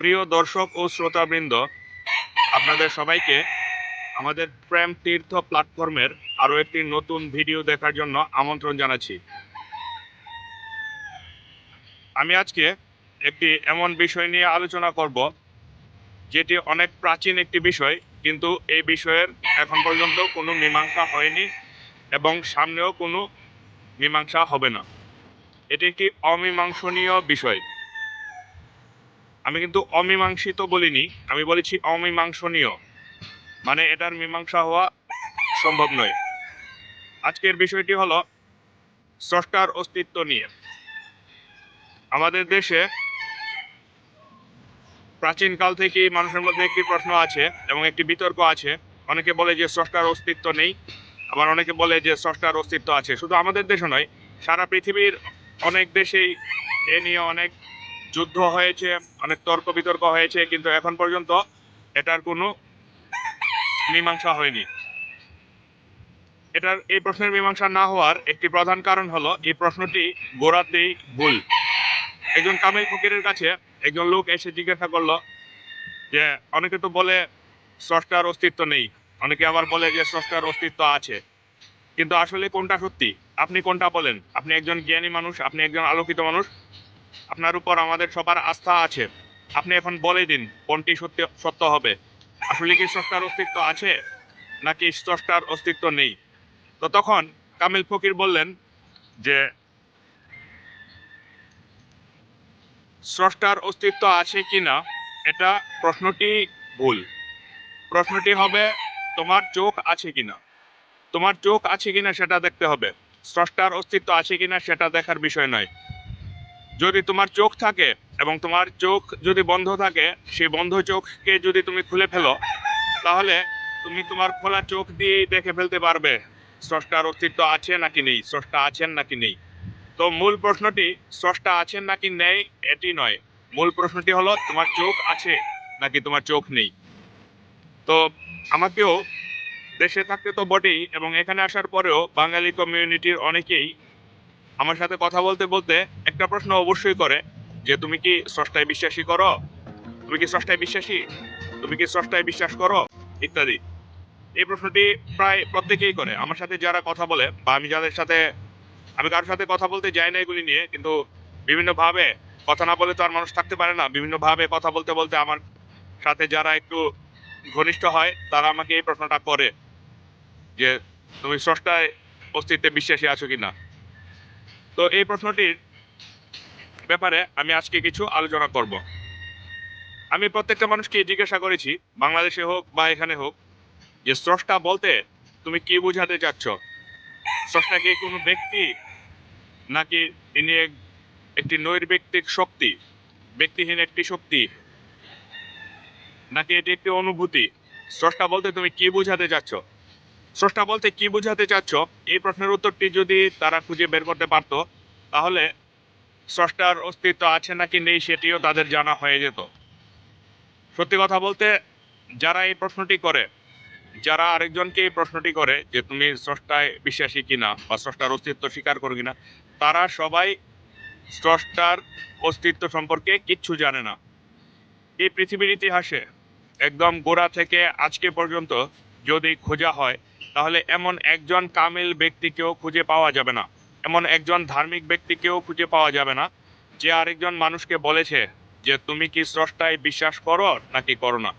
প্রিয় দর্শক ও শ্রোতাবৃন্দ, আপনাদের সবাইকে আমাদের প্রেম তীর্থ প্ল্যাটফর্মের আরও একটি নতুন ভিডিও দেখার জন্য আমন্ত্রণ জানাচ্ছি। আমি আজকে একটি এমন বিষয় নিয়ে আলোচনা করব, যেটি অনেক প্রাচীন একটি বিষয়, কিন্তু এই বিষয়ের এখন পর্যন্ত কোনো মীমাংসা হয়নি এবং সামনেও কোনো মীমাংসা হবে না। এটি একটি অমীমাংসনীয় বিষয়। আমি কিন্তু অমীমাংসিত বলিনি, আমি বলেছি অমীমাংসনীয়। মানে এটার মীমাংসা হওয়া সম্ভব নয়। আজকের বিষয়টি হলো স্রষ্টার অস্তিত্ব নিয়ে। আমাদের দেশে প্রাচীনকাল থেকেই মানুষের মধ্যে একটি প্রশ্ন আছে এবং একটি বিতর্ক আছে। অনেকে বলে যে স্রষ্টার অস্তিত্ব নেই, আবার অনেকে বলে যে স্রষ্টার অস্তিত্ব আছে। শুধু আমাদের দেশে নয়, সারা পৃথিবীর অনেক দেশেই এ নিয়ে অনেক যুদ্ধ হয়েছে, অনেক তর্ক বিতর্ক হয়েছে, কিন্তু এখন পর্যন্ত এটার কোনো মীমাংসা হয়নি। এটার, এই প্রশ্নের মীমাংসা না হওয়ার একটি প্রধান কারণ হলো, এই প্রশ্নটি গোড়াতেই ভুল। একজন কামিল ফকিরের কাছে একজন লোক এসে জিজ্ঞাসা করল যে, অনেকে তো বলে স্রষ্টার অস্তিত্ব নেই, অনেকে আবার বলে যে স্রষ্টার অস্তিত্ব আছে। কিন্তু আসলে কোনটা সত্যি? আপনি কোনটা বলেন? আপনি একজন জ্ঞানী মানুষ, আপনি একজন আলোকিত মানুষ আপনার উপর আমাদের সবার আস্থা আছে। আপনি এখন বলে দিন, কোনটি সত্য সত্য হবে। আসলে কি স্রষ্টার অস্তিত্ব আছে, নাকি স্রষ্টার অস্তিত্ব নেই? তো তখন কামিল ফকির বললেন যে, স্রষ্টার অস্তিত্ব আছে কি না, এটা প্রশ্নটি ভুল। প্রশ্নটি হবে, তোমার চোখ আছে কিনা তোমার চোখ আছে কিনা সেটা দেখতে হবে। স্রষ্টার অস্তিত্ব আছে কিনা সেটা দেখার বিষয় নয়। যদি তোমার চোখ থাকে এবং তোমার চোখ যদি বন্ধ থাকে, সেই বন্ধ চোখকে যদি তুমি খুলে ফেলো, তাহলে তুমি তোমার খোলা চোখ দিয়েই দেখে ফেলতে পারবে, স্রষ্টার অস্তিত্ব আছে নাকি নেই, স্রষ্টা আছেন নাকি নেই। তো মূল প্রশ্নটি, স্রষ্টা আছেন নাকি নেই, এটি নয়। মূল প্রশ্নটি হলো, তোমার চোখ আছে নাকি তোমার চোখ নেই? তো আমাকেও দেশে থাকতে তো বটেই, এবং এখানে আসার পরেও বাঙালি কমিউনিটির অনেকেই আমার সাথে কথা বলতে বলতে একটা প্রশ্ন অবশ্যই করে, যে তুমি কি স্রষ্টায় বিশ্বাসী করো? তুমি কি স্রষ্টায় বিশ্বাসী? তুমি কি স্রষ্টায় বিশ্বাস করো? ইত্যাদি। এই প্রশ্নটি প্রায় প্রত্যেকেই করে। আমার সাথে যারা কথা বলে, বা আমি যাদের সাথে, আমি কারোর সাথে কথা বলতে যাই না এগুলি নিয়ে, কিন্তু বিভিন্নভাবে কথা না বলে তো আর মানুষ থাকতে পারে না। বিভিন্নভাবে কথা বলতে বলতে আমার সাথে যারা একটু ঘনিষ্ঠ হয়, তারা আমাকে এই প্রশ্নটা করে, যে তুমি স্রষ্টায় অস্তিত্বে বিশ্বাসী আছো কি না তো এই প্রশ্নটির ব্যাপারে আমি আজকে কিছু আলোচনা করব। আমি প্রত্যেকটা মানুষকে জিজ্ঞাসা করেছি, বাংলাদেশে হোক বা এখানে হোক, যে স্রষ্টা বলতে তুমি কি বোঝাতে চাচ্ছ? স্রষ্টা কি কোনো ব্যক্তি নাকি তিনি এক- একটি নৈর্ব্যক্তিক শক্তি, ব্যক্তিহীন একটি শক্তি? নাকি এটি একটি অনুভূতি? স্রষ্টা বলতে তুমি কি বোঝাতে চাচ্ছ? স্রষ্টা বলতে কি বোঝাতে চাচ্ছ? এই প্রশ্নের উত্তরটি যদি তারা খুঁজে বের করতে পারতো, তাহলে স্রষ্টার অস্তিত্ব আছে নাকি নেই সেটিও তাদের জানা হয়ে যেত। সত্যি কথা বলতে, যারা এই প্রশ্নটি করে, যারা আরেকজনকে এই প্রশ্নটি করে যে তুমি স্রষ্টায় বিশ্বাসী কিনা বা স্রষ্টার অস্তিত্ব স্বীকার করো কিনা, তারা সবাই স্রষ্টার অস্তিত্ব সম্পর্কে কিচ্ছু জানে না। এই পৃথিবীর ইতিহাসে একদম গোড়া থেকে আজকে পর্যন্ত যদি খোঁজা হয় তাহলে এমন একজন কামিল ব্যক্তিকেও খুঁজে পাওয়া যাবে না। এমন একজন ধার্মিক ব্যক্তিকেও খুঁজে পাওয়া যাবে না, যে আরেকজন মানুষকে বলেছে যে, তুমি কি স্রষ্টায় বিশ্বাস করো নাকি করো না?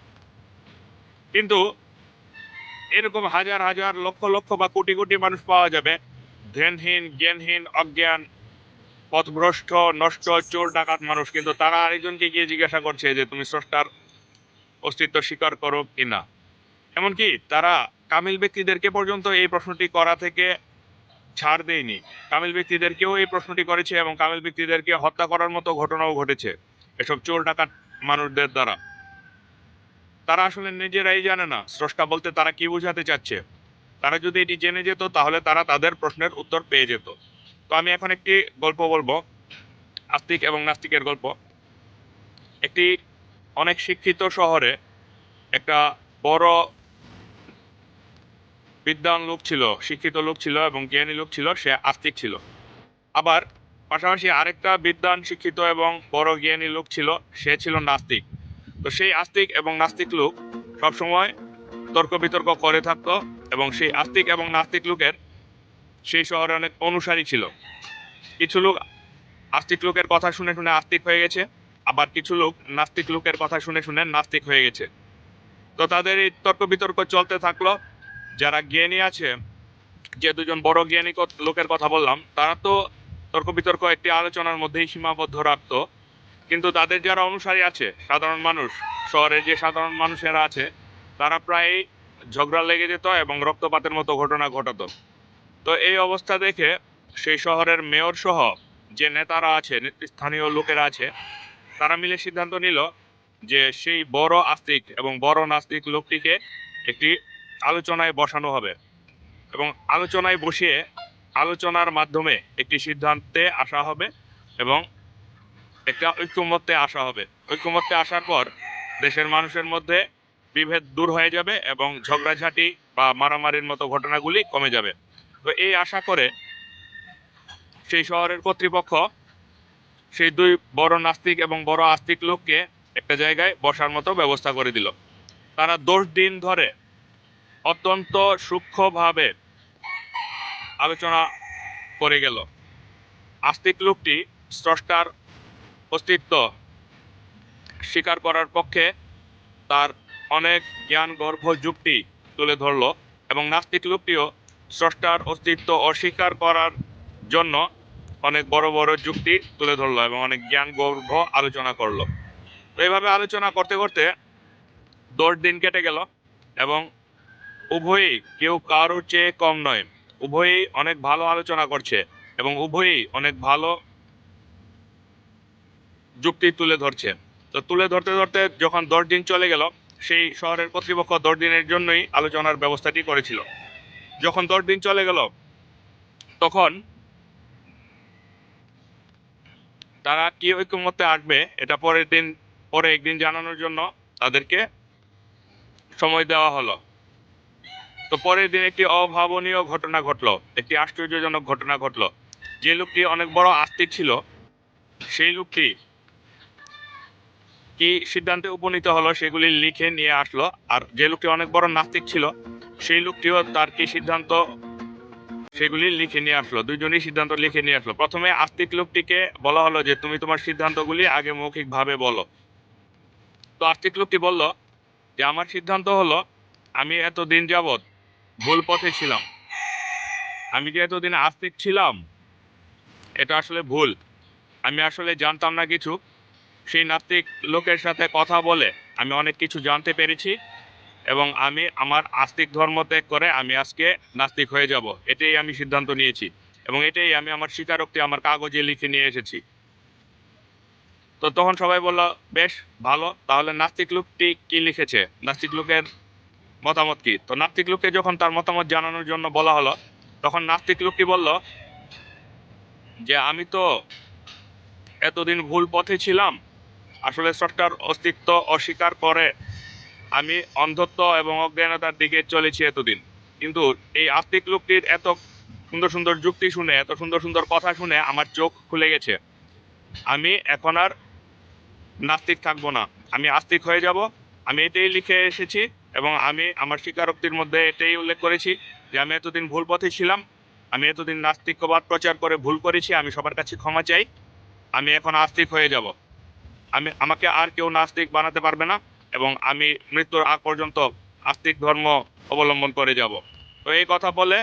কিন্তু এরকম হাজার হাজার, লক্ষ লক্ষ বা কোটি কোটি মানুষ পাওয়া যাবে, ধ্যানহীন, জ্ঞানহীন, অজ্ঞান, পথভ্রষ্ট, নষ্ট, চোর, ডাকাত মানুষ, কিন্তু তারা আরেকজনকে গিয়ে জিজ্ঞাসা করছে যে, তুমি স্রষ্টার অস্তিত্ব স্বীকার করো কি না? এমনকি তারা কামিল ব্যক্তিদেরকে পর্যন্ত এই প্রশ্নটি করা থেকে ছাড় দেয়নি। কামিল ব্যক্তিদেরকেও এই প্রশ্নটি করেছে এবং কামিল ব্যক্তিদেরকে হত্যা করার মতো ঘটনাও ঘটেছে এসব চোর ডাকাত মানুষদের দ্বারা। তারা আসলে নিজেরাই জানে না, স্রষ্টা বলতে তারা কি বোঝাতে চাচ্ছে। তারা যদি এটি জেনে যেত, তাহলে তারা তাদের প্রশ্নের উত্তর পেয়ে যেত। তো আমি এখন একটি গল্প বলব, আস্তিক এবং নাস্তিকের গল্প। একটি অনেক শিক্ষিত শহরে একটা বড় বিদ্বান লোক ছিল, শিক্ষিত লোক ছিল এবং জ্ঞানী লোক ছিল, সে আস্তিক ছিল। আবার পাশাপাশি আরেকটা বিদ্বান শিক্ষিত এবং বড় জ্ঞানী লোক ছিল, সে ছিল নাস্তিক। তো সেই আস্তিক এবং নাস্তিক লোক সবসময় তর্ক বিতর্ক করে থাকতো এবং সেই আস্তিক এবং নাস্তিক লোকের সেই শহরে অনেক অনুসারী ছিল। কিছু লোক আস্তিক লোকের কথা শুনে শুনে আস্তিক হয়ে গেছে, আবার কিছু লোক নাস্তিক লোকের কথা শুনে শুনে নাস্তিক হয়ে গেছে। তো তাদের এই তর্ক বিতর্ক চলতে থাকল যারা জ্ঞানী আছে, যে দুজন বড় জ্ঞানী লোকের কথা বললাম, তারা তো তর্ক বিতর্ক একটি আলোচনার মধ্যেই সীমাবদ্ধ রাখতো। কিন্তু তাদের যারা অনুসারী আছে, সাধারণ মানুষ, শহরের যে সাধারণ মানুষেরা আছে, তারা প্রায় ঝগড়া লেগে যেত এবং রক্তপাতের মতো ঘটনা ঘটাতো। তো এই অবস্থা দেখে সেই শহরের মেয়র সহ যে নেতারা আছে, স্থানীয় লোকেরা আছে, তারা মিলে সিদ্ধান্ত নিল যে সেই বড় আস্তিক এবং বড় নাস্তিক লোকটিকে একটি আলোচনায় বসানো হবে এবং আলোচনায় বসিয়ে আলোচনার মাধ্যমে একটি সিদ্ধান্তে আসা হবে এবং একটা ঐক্যমত্যে আসা হবে। ঐক্যমত্যে আসার পর দেশের মানুষের মধ্যে বিভেদ দূর হয়ে যাবে এবং ঝগড়াঝাটি বা মারামারির মতো ঘটনাগুলি কমে যাবে। তো এই আশা করে সেই শহরের কর্তৃপক্ষ সেই দুই বড় নাস্তিক এবং বড় আস্তিক লোককে একটা জায়গায় বসার মতো ব্যবস্থা করে দিল। তারা দশ দিন ধরে অত্যন্ত সূক্ষ্মভাবে আলোচনা করে গেল। আস্তিক লোকটি স্রষ্টার অস্তিত্ব স্বীকার করার পক্ষে তার অনেক জ্ঞান গর্ভ যুক্তি তুলে ধরলো এবং নাস্তিক লোকটিও স্রষ্টার অস্তিত্ব অস্বীকার করার জন্য অনেক বড় বড় যুক্তি তুলে ধরলো এবং অনেক জ্ঞান গর্ভ আলোচনা করল। তো এইভাবে আলোচনা করতে করতে দশ দিন কেটে গেল এবং উভয়ই কেউ কারোর চেয়ে কম নয়। উভয়ই অনেক ভালো আলোচনা করছে এবং উভয়ই অনেক ভালো যুক্তি তুলে ধরছে। তো তুলে ধরতে ধরতে যখন দশ দিন চলে গেল, সেই শহরের কর্তৃপক্ষ দশ দিনের জন্যই আলোচনার ব্যবস্থাটি করেছিল। যখন দশ দিন চলে গেল, তখন তারা কি ঐক্যমত্যে আসবে, এটা পরের দিন, পরে একদিন জানানোর জন্য তাদেরকে সময় দেওয়া হলো। তো পরের দিন একটি অভাবনীয় ঘটনা ঘটলো, একটি আশ্চর্যজনক ঘটনা ঘটলো। যে লোকটি অনেক বড় আস্তিক ছিল, সেই লোকটি কি সিদ্ধান্তে উপনীত হলো সেগুলি লিখে নিয়ে আসলো, আর যে লোকটি অনেক বড় নাস্তিক ছিল, সেই লোকটিও তার কি সিদ্ধান্ত সেগুলি লিখে নিয়ে আসলো, দুইজনই সিদ্ধান্ত লিখে নিয়ে আসলো। প্রথমে আস্তিক লোকটিকে বলা হলো যে, তুমি তোমার সিদ্ধান্তগুলি আগে মৌখিকভাবে বলো। তো আস্তিক লোকটি বলল যে, আমার সিদ্ধান্ত হলো, আমি এতদিন যাবৎ ভুল পথে ছিলাম। আমি যে এতদিন আস্তিক ছিলাম, এটা আসলে ভুল। আমি আসলে জানতাম না কিছু। সেই নাস্তিক লোকের সাথে কথা বলে আমি অনেক কিছু জানতে পেরেছি এবং আমি আমার আস্তিক ধর্ম ত্যাগ করে আমি আজকে নাস্তিক হয়ে যাব। এটাই আমি সিদ্ধান্ত নিয়েছি এবং এটাই আমি আমার স্বীকারোক্তি আমার কাগজে লিখে নিয়ে এসেছি। তো তখন সবাই বলল, বেশ, ভালো। তাহলে নাস্তিক লোকটি কি লিখেছে? নাস্তিক লোকের মতামত কি? তো নাস্তিক লোককে যখন তার মতামত জানানোর জন্য বলা হলো, তখন নাস্তিক লোকটি বলল? যে আমি তো এতদিন ভুল পথে ছিলাম, আসলে স্রষ্টার অস্তিত্ব অস্বীকার করে আমি অন্ধত্ব এবং অজ্ঞানতার দিকে চলেছি এতদিন। কিন্তু এই আস্তিক লোকটির এত সুন্দর সুন্দর যুক্তি শুনে, এত সুন্দর সুন্দর কথা শুনে আমার চোখ খুলে গেছে। আমি এখন আর নাস্তিক থাকব না। আমি আস্তিক হয়ে যাব। আমি এটাই লিখে এসেছি। এবং আমি আমার স্বীকারোক্তির মধ্যে এটাই উল্লেখ করেছি যে আমি এতদিন ভুল পথে ছিলাম, আমি এতদিন নাস্তিক্যবাদ প্রচার করে ভুল করেছি, আমি সবার কাছে ক্ষমা চাই, আমি এখন আস্তিক হয়ে যাব। আমি, আমাকে আর কেউ নাস্তিক বানাতে পারবে না এবং আমি মৃত্যুর আগ পর্যন্ত আস্তিক ধর্ম অবলম্বন করে যাব। তো এই কথা বলে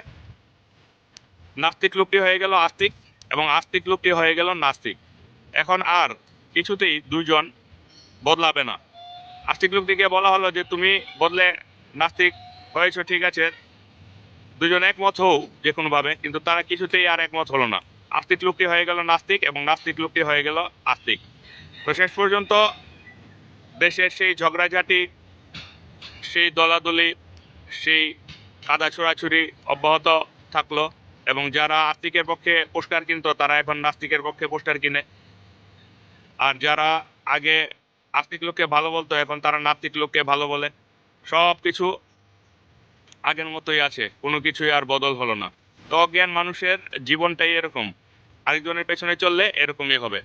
নাস্তিক লোকটি হয়ে গেল আস্তিক এবং আস্তিক লোকটি হয়ে গেল নাস্তিক। এখন আর কিছুতেই দুজন বদলাবে না। আস্তিক লোকটিকে বলা হলো যে তুমি বদলে নাস্তিক হয়েছো, ঠিক আছে। দুজন একমত হও যে কোনোভাবে, কিন্তু তারা কিছুতেই আর একমত হলো না। আস্তিক লোকটি হয়ে গেল নাস্তিক এবং নাস্তিক লোকটি হয়ে গেল আস্তিক। তো শেষ পর্যন্ত দেশের সেই ঝগড়াঝাটি, সেই দলাদলি, সেই কাদা ছোড়াছুরি অব্যাহত থাকল এবং যারা আস্তিকের পক্ষে পোস্টার কিনতো, তারা এখন নাস্তিকের পক্ষে পোস্টার কিনে। আর যারা আগে আস্তিক লোককে ভালো বলতো, এখন তারা নাত্মিক লোককে ভালো বলে। সব কিছু আগের মতোই আছে, কোনো কিছুই আর বদল হলো না। তো অজ্ঞান মানুষের জীবনটাই এরকম। আরেকজনের পেছনে চললে এরকমই হবে।